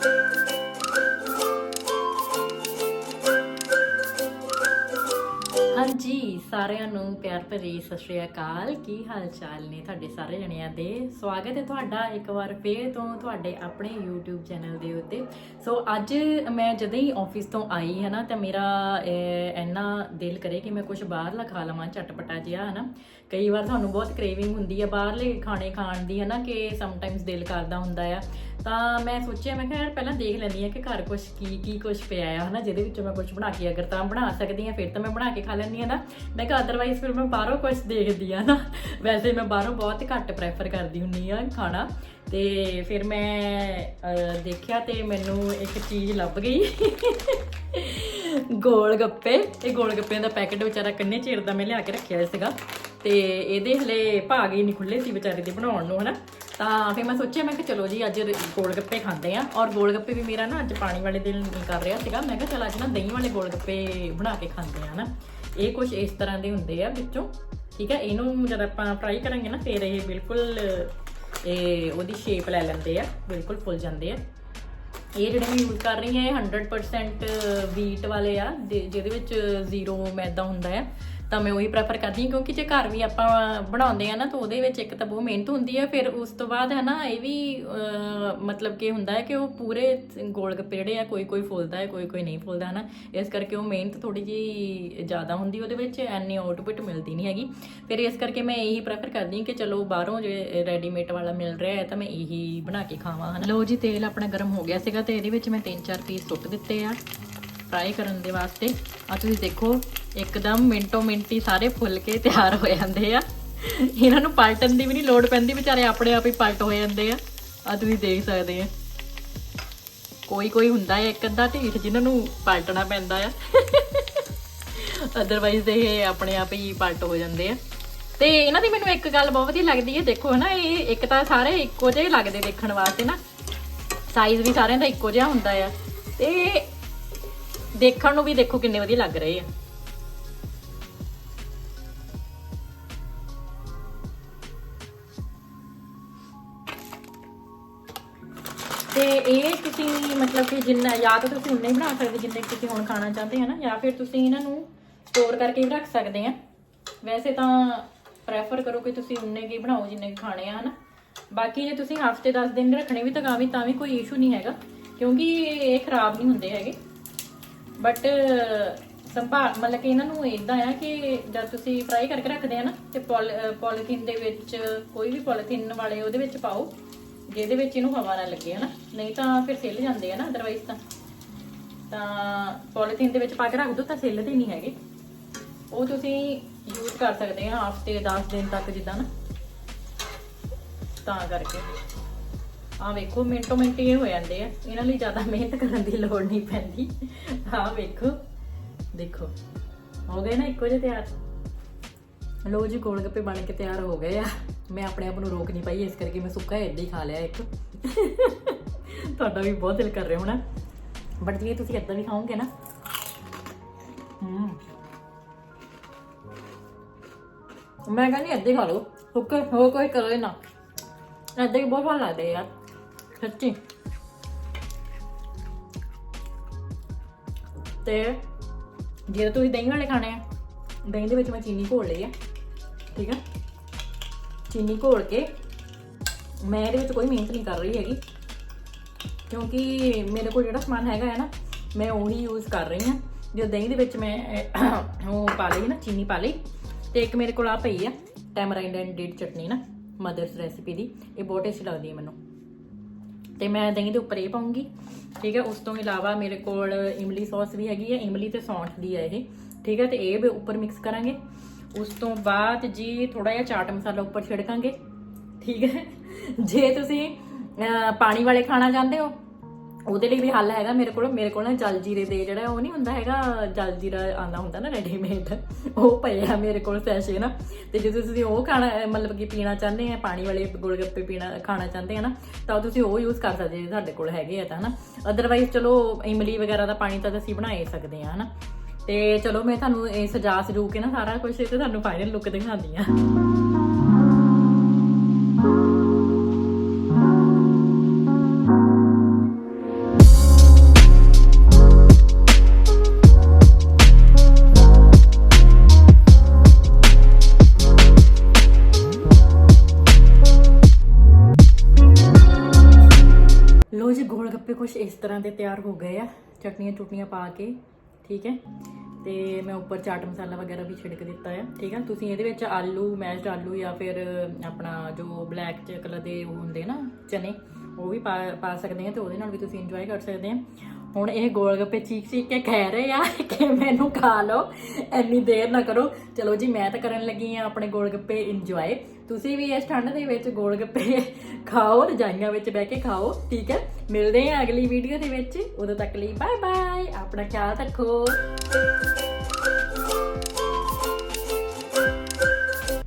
Música ਹਾਂਜੀ ਸਾਰਿਆਂ ਨੂੰ ਪਿਆਰ ਭਰੀ ਸਤਿ ਸ਼੍ਰੀ ਅਕਾਲ। ਕੀ ਹਾਲ ਚਾਲ ਨੇ ਤੁਹਾਡੇ ਸਾਰੇ ਜਣਿਆਂ ਦੇ? ਸਵਾਗਤ ਹੈ ਤੁਹਾਡਾ ਇੱਕ ਵਾਰ ਫੇਰ ਤੋਂ ਤੁਹਾਡੇ ਆਪਣੇ YouTube ਚੈਨਲ ਦੇ ਉੱਤੇ। ਸੋ ਅੱਜ ਮੈਂ ਜਦੋਂ ਹੀ ਆਫਿਸ ਤੋਂ ਆਈ ਹੈ ਨਾ, ਤਾਂ ਮੇਰਾ ਇੰਨਾ ਦਿਲ ਕਰੇ ਕਿ ਮੈਂ ਕੁਝ ਬਾਹਰਲਾ ਖਾ ਲਵਾਂ ਚਟਪਟਾ ਜਿਹਾ ਹੈ ਨਾ ਕਈ ਵਾਰ ਤੁਹਾਨੂੰ ਬਹੁਤ ਕ੍ਰੇਵਿੰਗ ਹੁੰਦੀ ਹੈ ਬਾਹਰਲੇ ਖਾਣੇ ਖਾਣ ਦੀ ਹੈ ਨਾ ਕਿ ਸਮਟਾਈਮਸ ਦਿਲ ਕਰਦਾ ਹੁੰਦਾ ਆ। ਤਾਂ ਮੈਂ ਸੋਚਿਆ, ਮੈਂ ਕਿਹਾ ਯਾਰ, ਪਹਿਲਾਂ ਦੇਖ ਲੈਂਦੀ ਆ ਕਿ ਘਰ ਕੁਝ ਕੀ ਕੀ ਕੁਝ ਪਿਆ ਆ, ਹਨਾ, ਜਿਹਦੇ ਵਿੱਚੋਂ ਮੈਂ ਕੁਝ ਬਣਾ ਕੇ, ਅਗਰ ਤਾਂ ਬਣਾ ਸਕਦੀ ਆ ਫਿਰ ਤਾਂ ਮੈਂ ਬਣਾ ਕੇ ਖਾ ਲੈਂਦੀ ਆ ਨਾ। ਮੈਂ ਕਿਹਾ ਅਦਰਵਾਈਜ਼ ਫਿਰ ਮੈਂ ਬਾਹਰੋਂ ਕੁਝ ਦੇਖਦੀ ਆ ਨਾ। ਵੈਸੇ ਮੈਂ ਬਾਹਰੋਂ ਬਹੁਤ ਘੱਟ ਪ੍ਰੈਫਰ ਕਰਦੀ ਹੁੰਨੀ ਆ ਖਾਣਾ। ਤੇ ਫਿਰ ਮੈਂ ਦੇਖਿਆ ਤੇ ਮੈਨੂੰ ਇੱਕ ਚੀਜ਼ ਲੱਭ ਗਈ। ਗੋਲ ਗੱਪੇ। ਇਹ ਗੋਲ ਗੱਪਿਆਂ ਦਾ ਪੈਕੇਟ ਵਿਚਾਰਾ ਕੰਨੇ ਚਿਰ ਦਾ ਮੈਂ ਲਿਆ ਕੇ ਰੱਖਿਆ ਸੀਗਾ। ਤੇ ਇਹਦੇ ਹਲੇ ਭਾਗ ਹੀ ਨਹੀਂ ਖੁੱਲੇ ਸੀ ਵਿਚਾਰੇ ਦੇ ਬਣਾਉਣ ਨੂੰ, ਹਨਾ। ਤਾਂ ਫਿਰ ਮੈਂ ਸੋਚਿਆ, ਮੈਂ ਕਿ ਚਲੋ ਜੀ, ਅੱਜ ਗੋਲ ਗੱਪੇ ਖਾਂਦੇ ਆ। ਔਰ ਗੋਲ ਗੱਪੇ ਵੀ ਮੇਰਾ ਨਾ ਅੱਜ ਪਾਣੀ ਵਾਲੇ ਦਿਨ ਨਹੀਂ ਕਰ ਰਿਹਾ ਸੀਗਾ। ਮੈਂ ਕਿਹਾ ਚਲ ਅੱਜ ਨਾ ਦਹੀਂ ਵਾਲੇ ਗੋਲ ਗੱਪੇ ਬਣਾ ਕੇ ਖਾਂਦੇ ਆ ਨਾ ਇਹ ਕੁਝ ਇਸ ਤਰ੍ਹਾਂ ਦੇ ਹੁੰਦੇ ਆ ਵਿੱਚੋਂ, ਠੀਕ ਹੈ? ਇਹਨੂੰ ਜਦ ਆਪਾਂ ਫਰਾਈ ਕਰਾਂਗੇ ਨਾ, ਫਿਰ ਇਹ ਬਿਲਕੁਲ, ਇਹ ਉਹਦੀ ਸ਼ੇਪ ਲੈ ਲੈਂਦੇ ਆ, ਬਿਲਕੁਲ ਫੁੱਲ ਜਾਂਦੇ ਆ। ਇਹ ਜਿਹੜੇ ਮੈਂ ਯੂਜ਼ ਕਰ ਰਹੀ ਹਾਂ, ਇਹ 100% ਵੀਟ ਵਾਲੇ ਆ, ਦੇ- ਜਿਹਦੇ ਵਿੱਚ ਜ਼ੀਰੋ ਮੈਦਾ ਹੁੰਦਾ ਆ। ਤਾਂ ਮੈਂ ਉਹੀ ਪ੍ਰੈਫਰ ਕਰਦੀ ਹਾਂ, ਕਿਉਂਕਿ ਜੇ ਘਰ ਵੀ ਆਪਾਂ ਬਣਾਉਂਦੇ ਆ ਨਾ, ਤਾਂ ਉਹਦੇ ਵਿੱਚ ਇੱਕ ਤਾਂ ਬਹੁਤ ਮਿਹਨਤ ਹੁੰਦੀ ਹੈ ਫਿਰ ਉਸ ਤੋਂ ਬਾਅਦ ਹੈ ਨਾ, ਇਹ ਵੀ ਮਤਲਬ ਕਿ ਹੁੰਦਾ ਹੈ ਕਿ ਉਹ ਪੂਰੇ ਗੋਲ ਗੱਪੇ ਜਿਹੜੇ ਆ, ਕੋਈ ਕੋਈ ਫੁੱਲਦਾ ਹੈ, ਕੋਈ ਕੋਈ ਨਹੀਂ ਫੁੱਲਦਾ ਹੈ ਨਾ ਇਸ ਕਰਕੇ ਉਹ ਮਿਹਨਤ ਥੋੜੀ ਜੀ ਜ਼ਿਆਦਾ ਹੁੰਦੀ ਉਹਦੇ ਵਿੱਚ, ਐਨੀ ਆਊਟਪੁੱਟ ਮਿਲਦੀ ਨਹੀਂ ਹੈਗੀ। ਫਿਰ ਇਸ ਕਰਕੇ ਮੈਂ ਇਹੀ ਪ੍ਰੈਫਰ ਕਰਦੀ ਹਾਂ ਕਿ ਚਲੋ ਬਾਹਰੋਂ ਜੇ ਰੈਡੀਮੇਡ ਵਾਲਾ ਮਿਲ ਰਿਹਾ ਹੈ, ਤਾਂ ਮੈਂ ਇਹੀ ਬਣਾ ਕੇ ਖਾਵਾਂ, ਹਨਾ। ਲੋ ਜੀ, ਤੇਲ ਆਪਣਾ ਗਰਮ ਹੋ ਗਿਆ ਸੀਗਾ, ਤੇ ਇਹਦੇ ਵਿੱਚ ਮੈਂ ਤਿੰਨ ਚਾਰ ਪੀਸ ਸੁੱਟ ਦਿੱਤੇ ਆ ਫਰਾਈ ਕਰਨ ਦੇ ਵਾਸਤੇ। ਆ ਤੁਸੀਂ ਦੇਖੋ ਇੱਕਦਮ ਮਿੰਟੋ ਮਿੰਟੀ ਸਾਰੇ ਫੁੱਲ ਕੇ ਤਿਆਰ ਹੋ ਜਾਂਦੇ ਆ। ਇਹਨਾਂ ਨੂੰ ਪਲਟਣ ਦੀ ਵੀ ਨਹੀਂ ਲੋੜ ਪੈਂਦੀ, ਵਿਚਾਰੇ ਆਪਣੇ ਆਪ ਹੀ ਪਲਟ ਹੋ ਜਾਂਦੇ ਆ। ਆ ਤੁਸੀਂ ਦੇਖ ਸਕਦੇ ਆ। ਕੋਈ ਕੋਈ ਹੁੰਦਾ ਹੈ ਇੱਕ ਅੱਧਾ ਢੀਠ ਜਿਨ੍ਹਾਂ ਨੂੰ ਪਲਟਣਾ ਪੈਂਦਾ ਆ। ਅਦਰਵਾਈਜ਼ ਇਹ ਆਪਣੇ ਆਪ ਹੀ ਪਲਟ ਹੋ ਜਾਂਦੇ ਆ। ਤੇ ਇਹਨਾਂ ਦੀ ਮੈਨੂੰ ਇੱਕ ਗੱਲ ਬਹੁਤ ਵਧੀਆ ਲੱਗਦੀ ਹੈ ਦੇਖੋ ਹਨਾ, ਇਹ ਇੱਕ ਤਾਂ ਸਾਰੇ ਇੱਕੋ ਜਿਹੇ ਲੱਗਦੇ ਦੇਖਣ ਵਾਸਤੇ ਨਾ। ਸਾਈਜ਼ ਵੀ ਸਾਰਿਆਂ ਦਾ ਇੱਕੋ ਜਿਹਾ ਹੁੰਦਾ ਆ। ਤੇ ਦੇਖਣ ਨੂੰ ਵੀ ਦੇਖੋ ਕਿੰਨੇ ਵਧੀਆ ਲੱਗ ਰਹੇ ਆ। ਤੇ ਇਹ ਤੁਸੀਂ ਮਤਲਬ ਕਿ ਜਿੰਨਾ, ਜਾਂ ਤਾਂ ਤੁਸੀਂ ਉਨੇ ਹੀ ਬਣਾ ਸਕਦੇ ਜਿੰਨੇ ਕੁ ਤੁਸੀਂ ਹੁਣ ਖਾਣਾ ਚਾਹੁੰਦੇ ਹੋ ਨਾ, ਜਾਂ ਫਿਰ ਤੁਸੀਂ ਇਹਨਾਂ ਨੂੰ ਸਟੋਰ ਕਰਕੇ ਵੀ ਰੱਖ ਸਕਦੇ ਆ। ਵੈਸੇ ਤਾਂ ਪ੍ਰੈਫਰ ਕਰੋ ਕਿ ਤੁਸੀਂ ਉਨੇ ਕੀ ਬਣਾਓ ਜਿੰਨੇ ਕੁ ਖਾਣੇ ਆ, ਹਨਾ। ਬਾਕੀ ਜੇ ਤੁਸੀਂ ਹਫ਼ਤੇ 10 ਦਿਨ ਰੱਖਣੇ ਵੀ ਤਾਂ ਤਾਂ ਵੀ ਤਾਂ ਵੀ ਕੋਈ ਇਸ਼ੂ ਨਹੀਂ ਹੈਗਾ, ਕਿਉਂਕਿ ਇਹ ਖਰਾਬ ਨਹੀਂ ਹੁੰਦੇ ਹੈਗੇ। ਬਟ ਸੰਭਾਲ ਮਤਲਬ ਕਿ ਇਹਨਾਂ ਨੂੰ ਇਦਾਂ ਆ ਕਿ ਜਦ ਤੁਸੀਂ ਫਰਾਈ ਕਰਕੇ ਰੱਖਦੇ ਆ ਨਾ, ਤੇ ਪੋਲੀਥੀਨ ਦੇ ਵਿੱਚ ਕੋਈ ਵੀ ਪੋਲੀਥੀਨ ਵਾਲੇ ਉਹਦੇ ਵਿੱਚ ਪਾਓ ਜਿਹਦੇ ਵਿੱਚ ਇਹਨੂੰ ਹਵਾ ਨਾ ਲੱਗੇ, ਹਨਾ? ਨਹੀਂ ਤਾਂ ਫਿਰ ਸਿੱਲ ਜਾਂਦੇ ਆ ਨਾ ਅਦਰਵਾਈਜ਼ ਤਾਂ। ਤਾਂ ਪੋਲੀਥੀਨ ਦੇ ਵਿੱਚ ਪਾ ਕੇ ਰੱਖ ਦੋ ਤਾਂ ਸਿੱਲਦੇ ਨਹੀਂ ਹੈਗੇ। ਉਹ ਤੁਸੀਂ ਯੂਜ਼ ਕਰ ਸਕਦੇ ਆ ਹਫ਼ਤੇ 10 ਦਿਨ ਤੱਕ ਜਿੱਦਾਂ ਨਾ ਤਾਂ ਕਰਕੇ। ਆ ਵੇਖੋ, ਮਿੰਟੋ ਮਿੰਟ ਇਹ ਹੋ ਜਾਂਦੇ ਆ। ਇਹਨਾਂ ਲਈ ਜ਼ਿਆਦਾ ਮਿਹਨਤ ਕਰਨ ਦੀ ਲੋੜ ਨਹੀਂ ਪੈਂਦੀ। ਆ ਵੇਖੋ, ਦੇਖੋ। ਹੋ ਗਏ ਨਾ ਇੱਕੋ ਜਿਹੇ ਤਿਆਰ? ਲੋ ਜੀ, ਗੋਲ ਗੱਪੇ ਬਣ ਕੇ ਤਿਆਰ ਹੋ ਗਏ ਆ। ਮੈਂ ਆਪਣੇ ਆਪ ਨੂੰ ਰੋਕ ਨਹੀਂ ਪਾਈ, ਇਸ ਕਰਕੇ ਮੈਂ ਸੁੱਕਾ ਏਦਾਂ ਹੀ ਖਾ ਲਿਆ ਇੱਕ। ਤੁਹਾਡਾ ਵੀ ਬਹੁਤ ਦਿਲ ਕਰ ਰਿਹਾ ਹੋਣਾ। ਬਟ ਜੇ ਤੁਸੀਂ ਏਦਾਂ ਵੀ ਖਾਓਗੇ ਨਾ। ਹੂੰ। ਮੈਂ ਕਹਿੰਦੀ ਏਦਾਂ ਹੀ ਖਾ ਲਓ। ਸੁੱਕੇ ਹੋ ਕੋਈ ਕਰੋ ਨਾ ਏਦਾਂ ਹੀ ਬਹੁਤ ਸਵਾਦ ਲੱਗਦੇ ਯਾਰ। ਸੱਚੀ। ਤੇ ਜੇ ਤੁਸੀਂ ਦਹੀਂ ਵਾਲੇ ਖਾਣੇ ਆ, ਦਹੀਂ ਦੇ ਵਿੱਚ ਮੈਂ ਚੀਨੀ ਘੋਲ ਲਈ ਆ। ਠੀਕ ਆ? ਚੀਨੀ ਘੋਲ ਕੇ। ਮੈਂ ਇਹਦੇ ਵਿੱਚ ਕੋਈ ਮਿਹਨਤ ਨਹੀਂ ਕਰ ਰਹੀ ਹੈਗੀ। ਕਿਉਂਕਿ ਮੇਰੇ ਕੋਲ ਜਿਹੜਾ ਸਮਾਨ ਹੈਗਾ ਹੈ ਨਾ, ਮੈਂ ਉਹੀ ਯੂਜ਼ ਕਰ ਰਹੀ ਹਾਂ। ਜੋ ਦਹੀਂ ਦੇ ਵਿੱਚ ਮੈਂ ਉਹ ਪਾ ਲਈ ਨਾ, ਚੀਨੀ ਪਾ ਲਈ। ਤੇ ਇੱਕ ਮੇਰੇ ਕੋਲ ਆ ਪਈ ਆ ਟੈਮਰਾਈਂਡ ਐਂਡ ਡੇਟ ਚਟਨੀ ਨਾ ਮਦਰਸ ਰੈਸਿਪੀ ਦੀ। ਇਹ ਬਹੁਤ ਟੇਸਟੀ ਲੱਗਦੀ ਹੈ ਮੈਨੂੰ। ਤੇ ਮੈਂ ਦਹੀਂ ਦੇ ਉੱਪਰ ਇਹ ਪਾਉਂਗੀ, ਠੀਕ ਹੈ? ਉਸ ਤੋਂ ਇਲਾਵਾ ਮੇਰੇ ਕੋਲ ਇਮਲੀ ਸੌਸ ਵੀ ਹੈਗੀ ਹੈ ਇਮਲੀ ਤੇ ਸੌਂਠ ਦੀ ਹੈ ਇਹ, ਠੀਕ ਹੈ? ਤੇ ਇਹ ਵੀ ਉੱਪਰ ਮਿਕਸ ਕਰਾਂਗੇ। ਉਸ ਤੋਂ ਬਾਅਦ ਜੀ ਥੋੜਾ ਜਿਹਾ ਚਾਟ ਮਸਾਲਾ ਉੱਪਰ ਛਿੜਕਾਂਗੇ, ਠੀਕ ਹੈ? ਜੇ ਤੁਸੀਂ ਪਾਣੀ ਵਾਲੇ ਖਾਣਾ ਚਾਹੁੰਦੇ ਹੋ, ਉਹਦੇ ਲਈ ਵੀ ਹੱਲ ਹੈਗਾ ਮੇਰੇ ਕੋਲ ਮੇਰੇ ਕੋਲ ਨਾ ਜਲ ਜੀਰੇ ਦੇ ਜਿਹੜਾ ਉਹ ਨਹੀਂ ਹੁੰਦਾ ਹੈਗਾ ਜਲਜੀਰਾ ਆਉਂਦਾ ਹੁੰਦਾ ਨਾ ਰੈਡੀਮੇਡ ਉਹ ਪਿਆ ਮੇਰੇ ਕੋਲ ਸੈਸ਼ੇ ਨਾ। ਤੇ ਜੇ ਤੁਸੀਂ ਉਹ ਖਾਣਾ, ਮਤਲਬ ਕਿ ਪੀਣਾ ਚਾਹੁੰਦੇ ਆ, ਪਾਣੀ ਵਾਲੇ ਗੋਲਗੱਪੇ ਪੀਣਾ, ਖਾਣਾ ਚਾਹੁੰਦੇ ਆ ਨਾ, ਤਾਂ ਤੁਸੀਂ ਉਹ ਯੂਜ਼ ਕਰ ਸਕਦੇ ਜੇ ਸਾਡੇ ਕੋਲ ਹੈਗੇ ਆ ਤਾਂ, ਹਨਾ? ਅਦਰਵਾਈਜ਼ ਚਲੋ, ਇਮਲੀ ਵਗੈਰਾ ਦਾ ਪਾਣੀ ਤਾਂ ਅਸੀਂ ਬਣਾ ਹੀ ਸਕਦੇ ਆ, ਹਨਾ? ਤੇ ਚਲੋ ਮੈਂ ਤੁਹਾਨੂੰ ਇਹ ਸਜਾ ਸਜੂ ਕੇ ਨਾ ਸਾਰਾ ਕੁਝ ਤੇ ਤੁਹਾਨੂੰ ਫਾਈਨਲ ਲੁੱਕ ਦਿਖਾਉਂਦੀ ਆ ਲੋ ਜੀ, ਗੋਲ ਗੱਪੇ ਕੁਝ ਇਸ ਤਰ੍ਹਾਂ ਦੇ ਤਿਆਰ ਹੋ ਗਏ ਆ। ਚਟਨੀਆਂ ਚੁਟਨੀਆਂ ਪਾ ਕੇ। ਠੀਕ ਹੈ? ਤੇ ਮੈਂ ਉੱਪਰ ਚਾਟ ਮਸਾਲਾ ਵਗੈਰਾ ਵੀ ਛਿੜਕ ਦਿੱਤਾ ਹੈ ਠੀਕ ਹੈ? ਤੁਸੀਂ ਇਹਦੇ ਵਿੱਚ ਆਲੂ, ਮੈਸ਼ਡ ਆਲੂ ਜਾਂ ਫਿਰ ਆਪਣਾ ਜੋ ਬਲੈਕ ਚ ਕਲਰ ਦੇ ਹੁੰਦੇ ਨਾ ਚਨੇ, ਉਹ ਵੀ ਪਾ ਪਾ ਸਕਦੇ ਆ ਤੇ ਉਹਦੇ ਨਾਲ ਵੀ ਤੁਸੀਂ ਇੰਜੋਏ ਕਰ ਸਕਦੇ ਆ। ਹੁਣ ਇਹ ਗੋਲ ਗੱਪੇ ਚੀਕ ਚੀਕ ਕੇ ਕਹਿ ਰਹੇ ਆ ਕਿ ਮੈਨੂੰ ਖਾ ਲਓ, ਇੰਨੀ ਦੇਰ ਨਾ ਕਰੋ। ਚਲੋ ਜੀ, ਮੈਂ ਤਾਂ ਕਰਨ ਲੱਗੀ ਆ ਆਪਣੇ ਗੋਲਗੱਪੇ ਇੰਜੋਏ ਤੁਸੀਂ ਵੀ ਇਸ ਠੰਡ ਦੇ ਵਿੱਚ ਗੋਲਗੱਪੇ ਖਾਓ, ਰਜਾਈਆਂ ਵਿੱਚ ਬਹਿ ਕੇ ਖਾਓ, ਠੀਕ ਹੈ? ਮਿਲਦੇ ਆ ਅਗਲੀ ਵੀਡੀਓ ਦੇ ਵਿੱਚ। ਉਦੋਂ ਤੱਕ ਲਈ ਬਾਏ ਬਾਏ ਆਪਣਾ ਖਿਆਲ ਰੱਖੋ।